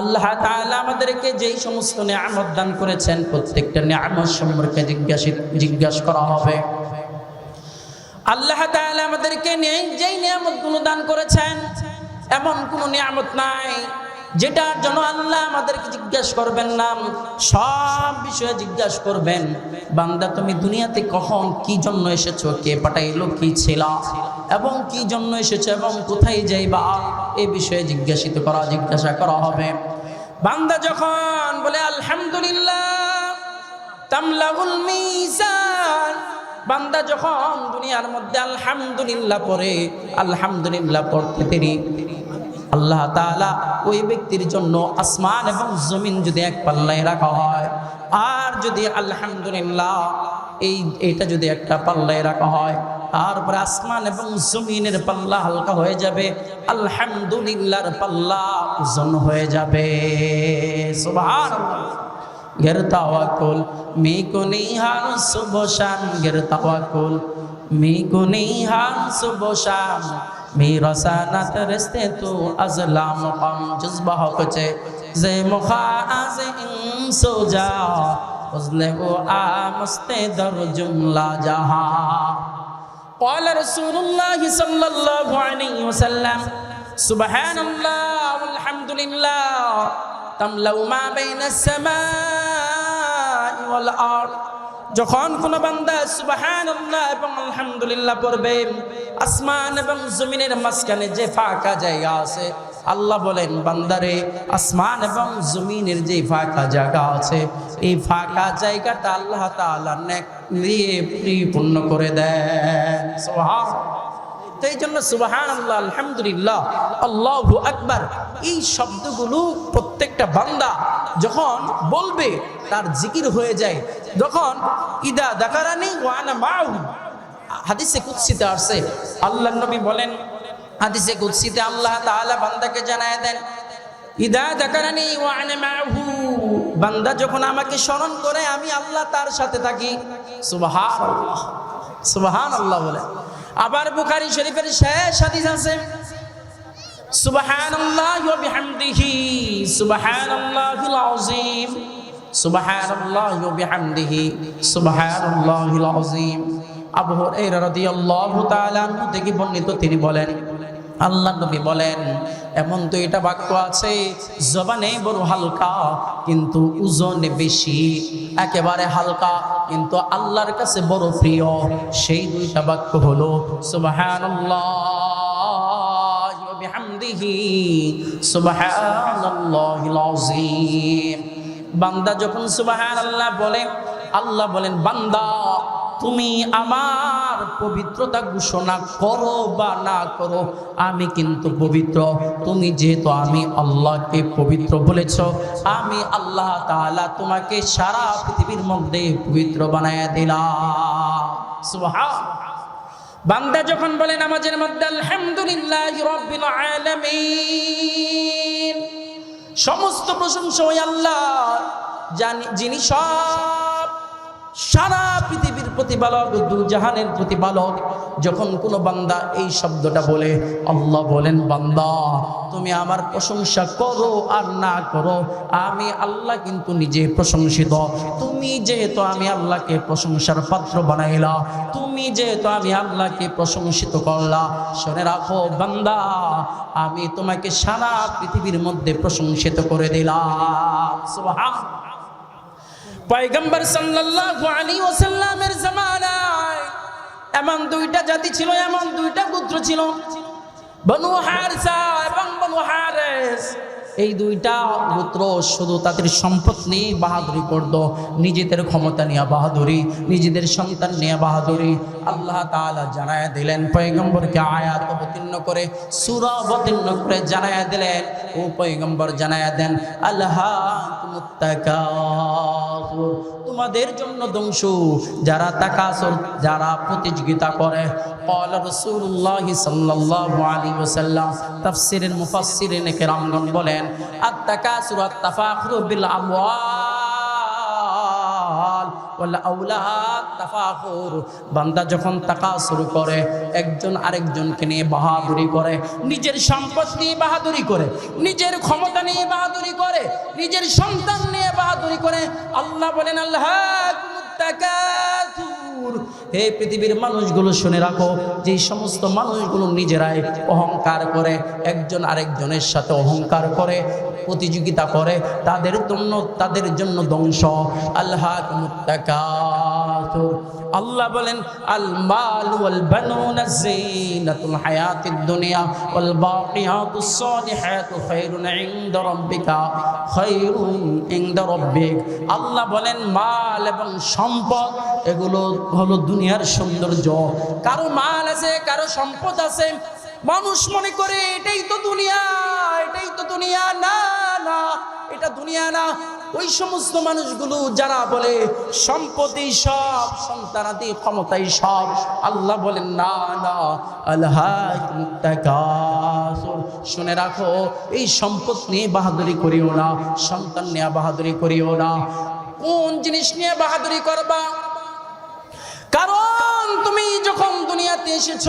আল্লাহ আমাদেরকে যেই সমস্ত নিয়ামত দান করেছেন, প্রত্যেকটা নিয়ামত সম্পর্কে জিজ্ঞাসিত জিজ্ঞাসা করা হবে। আল্লাহ আমাদেরকে নিয়ে যেই নিয়ামত নিয়ামতগুলো দান করেছেন, এমন কোনো নিয়ামত নাই যেটার জন্য আল্লাহ আমাদেরকে জিজ্ঞাসা করবেন না, সব বিষয়ে জিজ্ঞাসা করবেন। বান্দা, তুমি দুনিয়াতে কখন কি জন্য এসেছ? কে পাঠাইলো? কি ছিল? এবং কি জন্য এসেছ? এবং কোথায় যাইবা? এ বিষয়ে জিজ্ঞাসিত করা, জিজ্ঞাসা করা হবে। বান্দা যখন বলে, আলহামদুলিল্লাহ, তামলাউল মিজান। বান্দা যখন দুনিয়ার মধ্যে আলহামদুলিল্লাহ পড়ে, আলহামদুলিল্লাহ পড়তে দেরি আল্লাহ তালা ওই ব্যক্তির জন্য আসমান এবং জমিন যদি এক পাল্লায় রাখা হয়, আর যদি আলহামদুলিল্লাহ এই, এটা যদি একটা পাল্লায় রাখা হয়, তারপরে আসমান এবং জমিনের পাল্লা হালকা হয়ে যাবে, আলহামদুলিল্লাহর পাল্লা ওজন হয়ে যাবে। গেরতাওয়াকুল তাওয়াকুল মি কুনিহান শুভ শ্যাম গের তাওয়াকুল মি কুনিহান শুভ میرسانت رستے تو ازلا مقام جذبہ ہو چے زے مخا از ان سو جا ازلے وہ آمستے در جملہ جہاں قال رسول الله صلى الله عليه وسلم سبحان الله والحمد لله تملأ ما بين السماء والأرض যখন কোন বান্দা সুবহানাল্লাহ এবং আলহামদুলিল্লাহ পড়বে, আসমান এবং জমিনের মাঝখানে যে ফাঁকা জায়গা আছে, আল্লাহ বলেন, বান্দারে, আসমান এবং জমিনের যে ফাঁকা জায়গা আছে, এই ফাঁকা জায়গাটা আল্লাহ তাআলা নেক দিয়ে পরিপূর্ণ করে দেন। সুবহানাল্লাহ। তো জন্য সুবাহান আল্লাহ আলহামদুলিল্লাহ, আল্লাহু আকবার, এই শব্দগুলো প্রত্যেকটা বান্দা যখন বলবে, তার জিকির হয়ে যায়। যখন ইদা দাকারানি ওয়ানা মাউ হাদিসে কুৎসিতে আসছে আল্লাহ নবী বলেন, হাদিসে কুৎসিতে আল্লাহ তাআলা বান্দাকে জানায় দেন, ইদা দাকারানি ওয়ানা মাহু বান্দা যখন আমাকে স্মরণ করে, আমি আল্লাহ তার সাথে থাকি। সুবহানাল্লাহ সুবহানাল্লাহ বলে। আবার বুখারি শরীফের শেষ হাদিস আছে। সুবহানাল্লাহি ওয়া বিহামদিহি সুবহানাল্লাহিল আযীম সুবহানাল্লাহি ওয়া বিহামদিহি সুবহানাল্লাহিল আযীম আবু হুরায়রা রাদিয়াল্লাহু তাআলা থেকে বর্ণিত তিনি বলেন আল্লাহ নবী বলেন, এমন তো এটা বাক্য আছে, জবানে বড় হালকা, কিন্তু ওজনে বেশি, একেবারে হালকা, কিন্তু আল্লাহর কাছে বড় প্রিয়। সেই দুইটা বাক্য হলো, সুবহানাল্লাহ বান্দা যখন সুবহানাল্লাহ বলে, আল্লাহ বলেন, বান্দা তুমি আমার পবিত্রতা ঘোষণা করো বা না করো, আমি কিন্তু পবিত্র। তুমি যেহেতু আমি আল্লাহকে পবিত্র বলেছ, আমি আল্লাহ তাআলা তোমাকে সারা পৃথিবীর মধ্যে পবিত্র বানায় দিলাম। বান্দা যখন বলে নামাজের মধ্যে, আলহামদুলিল্লাহ সমস্ত প্রশংসা ওই আল্লাহ জানি যিনি সব সারা পৃথিবীর প্রতিপালক দু জাহানের প্রতিপালক, যখন কোনো বান্দা এই শব্দটা বলে, আল্লাহ বলেন, বান্দা, তুমি আমার প্রশংসা করো আর না করো, আমি আল্লাহ কিন্তু নিজে প্রশংসিত। তুমি যেহেতু আমি আল্লাহকে প্রশংসার পাত্র বানাইলা, তুমি যেহেতু আমি আল্লাহকে প্রশংসিত করলা, শুনে রাখো, বান্দা, আমি তোমাকে সারা পৃথিবীর মধ্যে প্রশংসিত করে দিলাম। পয়গম্বর সাল্লাল্লাহু আলাইহি ওয়াসাল্লামের জামানায় এমন দুইটা জাতি ছিল, এমন দুইটা গোত্র ছিল। বনু হারসা এবং বনু হারেস। এই দুইটা গোত্র শুধু তাদের সম্পদ নিয়ে বাহাদুরি করতো, নিজেদের ক্ষমতা নিয়ে বাহাদুরি, নিজেদের সন্তান নিয়ে বাহাদুরি। আল্লাহ তাআলা জানায় দিলেন, পয়গম্বরকে আয়াত অবতীর্ণ করে, সূরা অবতীর্ণ করে জানায় দিলেন। ও পয়গম্বর জানায় দেন আল্লাহ তোমাদের জন্য ধ্বংস যারা তাকাসর যারা প্রতিযোগিতা করে قال رسول الله صلى الله عليه وسلم تفسير المفسرين کرامগণ বলেন التكاثر التفاخر بالاموال বান্দা যখন তাকা শুরু করে, একজন আরেকজনকে নিয়ে বাহাদুরি করে, নিজের সম্পদ নিয়ে বাহাদুরি করে, নিজের ক্ষমতা নিয়ে বাহাদুরি করে, নিজের সন্তান নিয়ে বাহাদুরি করে, আল্লাহ বলেন আল্লাহ হে পৃথিবীর মানুষগুলো শুনে রাখো যে সমস্ত মানুষগুলো নিজেরাই অহংকার করে, একজন আরেকজনের সাথে অহংকার করে প্রতিযোগিতা করে, তাদের জন্য তাদের জন্য ধ্বংস। আল্লাহ আল্লাহ বলেন আল মাল ওয়াল বানুন জিনাতুল হায়াতিদ দুনিয়া ওয়াল বাকিয়াতুস সালিহাতু খায়রুন ইনদা রাব্বিকা খায়রুন ইনদা রাব্বিক। আল্লাহ বলেন, মাল এবং সম্পদ, এগুলো হলো দুনিয়ার সৌন্দর্য। কারও মাল আছে, কারও সম্পদ আছে। মানুষ মনে করে এটাই ওই সমস্ত মানুষগুলো যারা বলে সম্পত্তি সব, সন্তানাদি ক্ষমতাই সব, আল্লাহ বলেন, না না আল্লাহ শুনে রাখো, এই সম্পদ নিয়ে বাহাদুরি করিও না, সন্তান নিয়ে বাহাদুরি করিও না। কোন জিনিস নিয়ে বাহাদুরি করবা? কারণ তুমি যখন দুনিয়াতে এসেছ,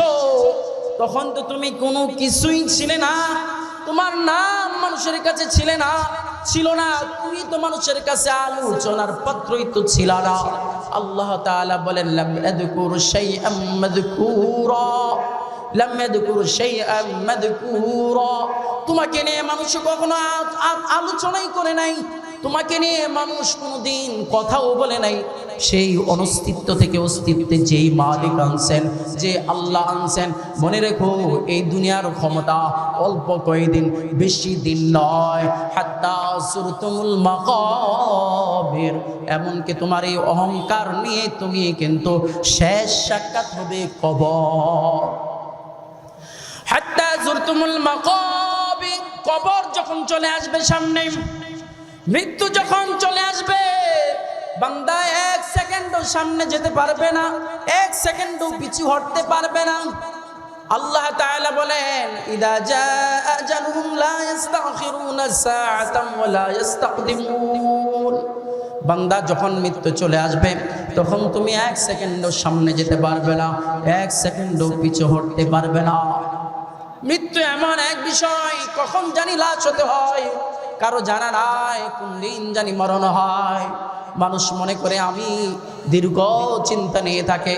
তখন তো তুমি কোনো কিছুই ছিলে না, তোমার নাম মানুষের কাছে ছিলে না। ছিল না, তুমি তো মানুষের কাছে আলোচনার পাত্রই তো ছিল না। আল্লাহ তাআলা বলেন, লাম আযকুরু শাইআম মাযকুরা, লাম আযকুরু শাইআম মাযকুরা। তোমাকে নিয়ে মানুষ কখনো আলোচনাই করে নাই। তোমাকে নিয়ে মানুষ কোনোদিন কথাও বলে নাই। সেই অনস্তিত্ব থেকে অস্তিত্বে যেই মালিক আনছেন, যে আল্লাহ আনছেন, মনে রেখো এই দুনিয়ার ক্ষমতা অল্প কয়েকদিন বেশি দিন নয়। হাত্তা সুরতুমুল মাকাবির, এমনকি তোমার এই অহংকার নিয়ে তুমি কিন্তু শেষ সাক্ষাৎ হবে কবর। হাত্তা জুরতুমুল মাকাবির, কবর যখন চলে আসবে সামনে মৃত্যু যখন চলে আসবে, বান্দা এক সেকেন্ডও সামনে যেতে পারবে না, এক সেকেন্ডও পিছু হটতে পারবে না। আল্লাহ তাআলা বলেন, ইদা জাআ আজালুহুম লা ইস্তাখিরুনা সাআতাম ওয়া লা ইস্তাকদিমুন। বান্দা যখন মৃত্যু চলে আসবে, তখন তুমি এক সেকেন্ডও সামনে যেতে পারবে না, এক সেকেন্ডও পিছু হটতে পারবে না। মৃত্যু এমন এক বিষয়, কখন জানি লাশ হতে হয়। কারও জানা নাই কোন দিন জানি মরণ হয়। মানুষ মনে করে আমি দীর্ঘ চিন্তা নিয়ে থাকে,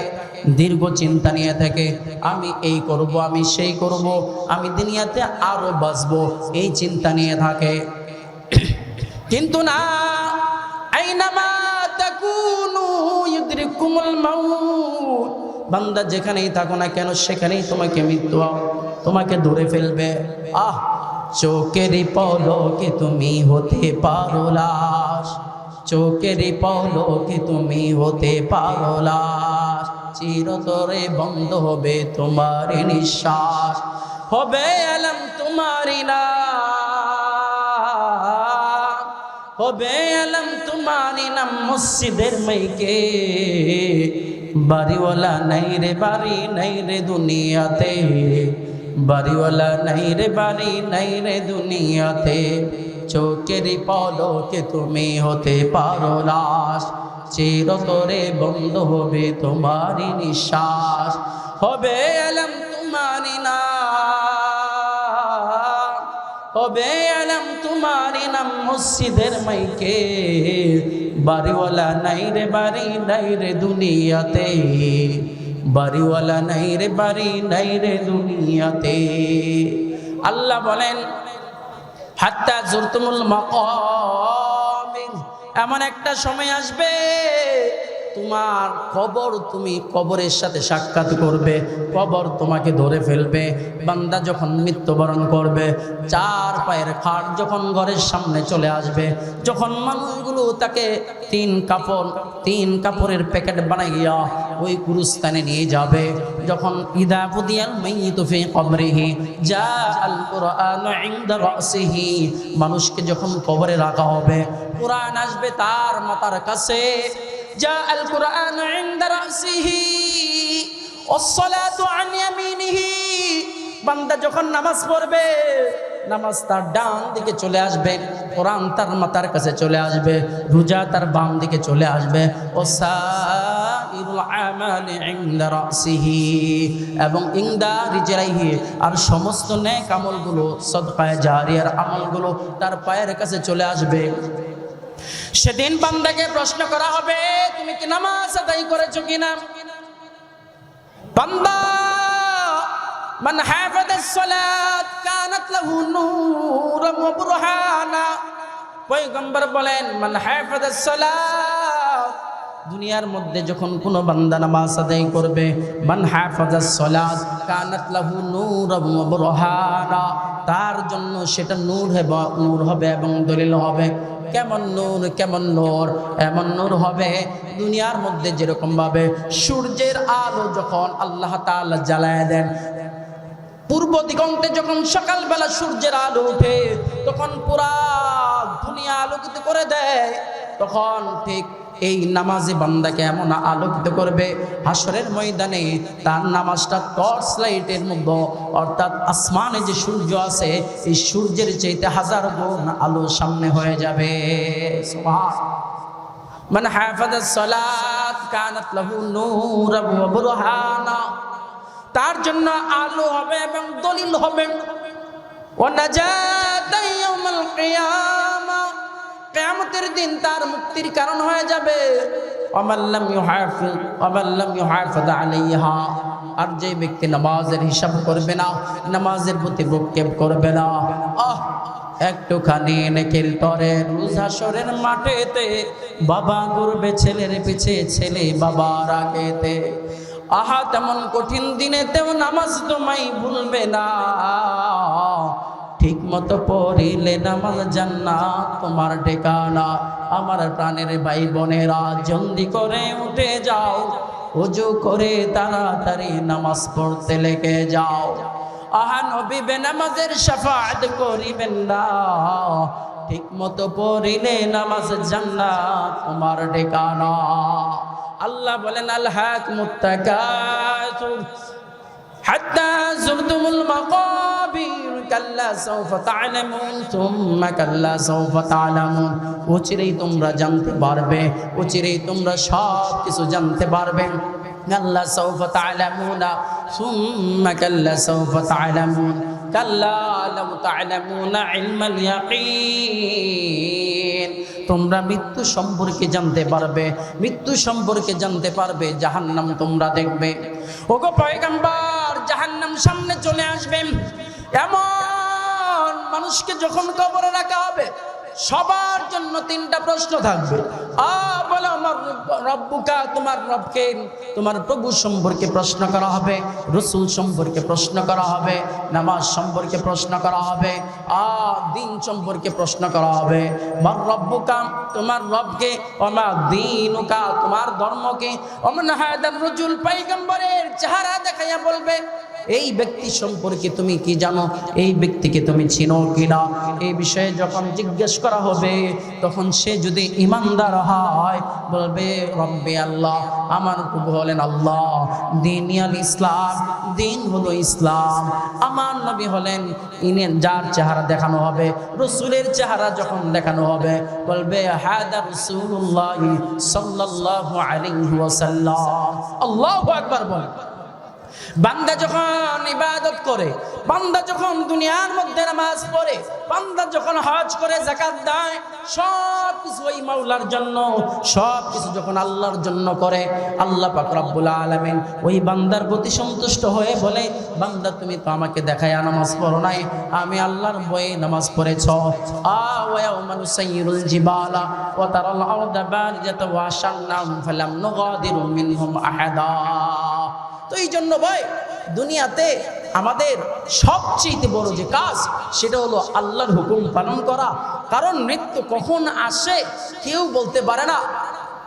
দীর্ঘ চিন্তা নিয়ে থাকে। আমি এই করব, আমি সেই করব, আমি দুনিয়াতে আরও বাঁচবো, এই চিন্তা নিয়ে থাকে। কিন্তু না, আইনামা তাকুনু ইউদরিকুমুল মাউত। বান্দা যেখানেই থাকো না কেন, সেখানেই তোমাকে মৃত্যু তোমাকে ধরে ফেলবে। আহ চোখেরই পলকে তুমি হতে পারো লাশ। চোখেরই পলকে তুমি হতে পারো লাশ। চিরতরে বন্ধ হবে তোমার নিঃশ্বাস। হবে আলম তোমারি না হবে আলম তোমারি নাম মসজিদের মাইকে বাড়িওয়ালা নাই রে, বাড়ি নাই রে দুনিয়াতে। বাড়িওয়ালা নাই রে বাড়ি, নাই রে দুনিয়াতে। চোখের পলকে তুমি হতে পারো লাশ। চিরতরে বন্ধ হবে তোমারই নিঃশ্বাস। হবে আলম তোমারি না হবে আলম তোমারি নাম মসজিদের মাইকে। বাড়িওয়ালা নাই রে বাড়ি, নাই রে দুনিয়াতে। বাড়িওয়ালা নাই রে, বাড়ি নাই রে দুনিয়াতে। আল্লাহ বলেন, হাত্তা জুরতুমুল মক এমন একটা সময় আসবে তোমার কবর তুমি কবরের সাথে সাক্ষাৎ করবে, কবর তোমাকে ধরে ফেলবে, বান্দা যখন মৃত্যুবরণ করবে, চার পায়ের খাট যখন ঘরের সামনে চলে আসবে, যখন মানুষগুলো তাকে তিন কাপড়, তিন কাপড়ের প্যাকেট বানাইয়া ওই গুরুস্থানে নিয়ে যাবে, যখন ইদা পুদিয়াল মাইয়িতু ফি কবরিহি যা আল কুরআন মানুষকে যখন কবরে রাখা হবে, কোরআন আসবে তার মাথার কাছে যা আল কুরআন ইনদা রাসিহি والصلاة عن يمينه বান্দা যখন নামাজ পড়বে নামাজ তার ডান দিকে চলে আসবে কোরআন তার মাথার কাছে চলে আসবে রোজা তার বাম দিকে চলে আসবে ও সাইরুল আমালি ইনদা রাসিহি এবং ইনদা রিজলাইহি আর সমস্ত নেক আমলগুলো সদকায়ে জারিয়ার আমলগুলো তার পায়ের কাছে চলে আসবে সেদিন বান্দাকে প্রশ্ন করা হবে, তুমি কি নামাজ আদায় করেছ কিনা? বান্দা হাফাযাস সালাত কানাত লাহু নূরান ওয়া বুরহানা পয়গম্বর বলেন, মান হাফাযাস সালাত, দুনিয়ার মধ্যে যখন কোনো বান্দা নামাজ আদায় করবে, মান হাফাজাস সালাত কানাত লাহু নূরান ওয়া বুরহানা তার জন্য সেটা নূর হবে নূর হবে এবং দলিল হবে। কেমন নূর কেমন নূর? এমন নূর হবে দুনিয়ার মধ্যে যেরকম ভাবে সূর্যের আলো যখন আল্লাহ তাআলা জ্বালায় দেন। পূর্ব দিগন্তে যখন সকালবেলা সূর্যের আলো উঠে, তখন পুরা দুনিয়া আলোকিত করে দেয়। তখন ঠিক এই নামাজে বান্দাকে এমন আলোকিত করবে? হাসরের ময়দানে তার নামাজটা টর্চ লাইটের মধ্য, অর্থাৎ আসমানে যে সূর্য আছে, এই সূর্যের চাইতে হাজার গুণ আলো সামনে হয়ে যাবে। মানে হাফাজাত সালাত কানাত লাহু নূরান ওয়া বুরহানা। তার জন্য আলো হবে এবং দলিল হবে। ও নাজাতাই ইয়াউমাল কিয়ামা। কিয়ামতের দিন তার মুক্তির কারণ হয়ে যাবে। আর যে ব্যক্তি নামাজের হিসাব করবে না, নামাজের প্রতি ভ্রুক্ষেপ করবে না, আহ, একটুখানি নেকের তরে রুজাসরের মাঠেতে বাবা করবে ছেলের পিছে ছেলে বাবার আগেতে। আহা, তেমন কঠিন দিনেতেও নামাজ তোমায় ভুলবে না। ঠিক মতো পড়িলে নামাজ জান্নাত তোমার ঠিকানা। আমার প্রাণের ভাই বোনেরা, জলদি করে উঠে যাও। উজু করে তাড়াতাড়ি নামাজ পড়তে লেগে যাও। করিবেন না। পড়িলে তোমার আল্লাহ বলেন কাল্লা সুম্মা কাল্লা অচিরেই তোমরা জানতে পারবে অচিরেই তোমরা সব কিছু জানতে পারবে। কাল্লা তোমরা মৃত্যু সম্পর্কে জানতে পারবে, মৃত্যু সম্পর্কে জানতে পারবে, জাহান্নাম তোমরা দেখবে। ওগো পয়গাম্বার, জাহান্নাম সামনে চলে আসবে এমন মানুষকে যখন কবরে রাখা হবে, সবার জন্য তিনটা প্রশ্ন থাকবে। বলো, আমার রব্বুকা, তোমার রবকে, তোমার প্রভু সম্পর্কে প্রশ্ন করা হবে, রসুল সম্পর্কে প্রশ্ন করা হবে, নামাজ সম্পর্কে প্রশ্ন করা হবে, আ, দিন সম্পর্কে প্রশ্ন করা হবে। মার রব্বুকা, তোমার রবকে, অমা দিনুকা, তোমার ধর্মকে, অমন হায়দার রজুল পাইগম্বরের চেহারা দেখাইয়া বলবে এই ব্যক্তি সম্পর্কে তুমি কি জানো? এই ব্যক্তিকে তুমি চিনো কিনা? এই বিষয়ে যখন জিজ্ঞেস করা হবে, তখন সে যদি ইমানদার হয়, বলবে, রব্বে আল্লাহ, আমার প্রভু হলেন আল্লাহ। দিন ইসলাম, দিন হলো ইসলাম। আমার নবী হলেন ইনেন যার চেহারা দেখানো হবে, রসুলের চেহারা যখন দেখানো হবে, বলবে, হাদা রসুল্লাহ সাল্লাল্লাহু আলাইহি ওয়াসাল্লাম। আল্লাহু আকবার বান্দা যখন ইবাদত করে, বান্দা যখন দুনিয়ার মধ্যে নামাজ পড়ে, বান্দা যখন হজ করে জাকাত দেয়, সব কিছু ওই মাওলার জন্য, সব কিছু যখন আল্লাহর জন্য করে, আল্লাহ পাক রব্বুল আলামিন ওই বান্দার প্রতি সন্তুষ্ট হয়ে বলে, বান্দা তুমি তো আমাকে দেখায় নামাজ পড়ো নাই, আমি আল্লাহর বয়ে নামাজ পড়েছ। আ ওয়া মানুসাইরুল জিবালা ওয়া তারাল আরদা বারিজাতা ওয়া শান্নাম ফালাম নুগাদিরু মিনহুম আহাদা। এই জন্য ভাই, দুনিয়াতে আমাদের সবচেয়ে বড় যে কাজ, সেটা হলো আল্লাহর হুকুম পালন করা। কারণ মৃত্যু কখন আসে কেউ বলতে পারে না।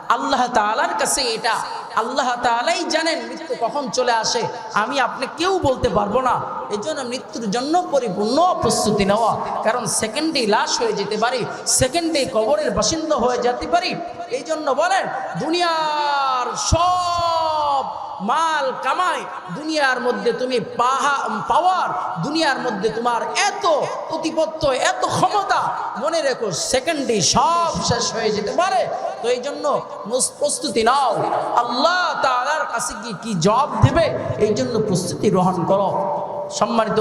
আল্লাহ তাআলার কাছে এটা। আল্লাহ তাআলাই জানেন মৃত্যু কখন চলে আসে। আমি আপনি কেউ বলতে পারব না। এই জন্য মৃত্যুর জন্য পরিপূর্ণ প্রস্তুতি নেওয়া। কারণ সেকেন্ডেই লাশ হয়ে যেতে পারি, সেকেন্ডেই কবরের বাসিন্দা হয়ে যেতে পারি। এই জন্য বলেন, দুনিয়ার সব মাল কামাই, দুনিয়ার মধ্যে তুমি পাহা, পাওয়ার, দুনিয়ার মধ্যে তোমার এত প্রতিপত্ত এত ক্ষমতা, মনে রেখো সেকেন্ডে সব শেষ হয়ে যেতে পারে। তো এই জন্য প্রস্তুতি নাও। আল্লাহ তাআলার কাছে কি কি জবাব দেবে? এই জন্য প্রস্তুতি গ্রহণ করো। সম্মানিত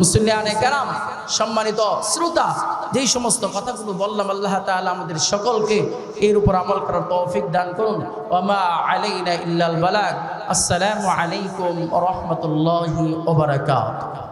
মুসলিয়ানে কেরাম, সম্মানিত শ্রোতা যেই সমস্ত কথাগুলো বললাম, আল্লাহ তাআলা আমাদের সকলকে এর উপর আমল করার তৌফিক দান করুন। ওমা আলাইনা ইল্লাল বালাগ। আসসালামু আলাইকুম ওয়া রাহমাতুল্লাহি ওয়া বারাকাতুহু।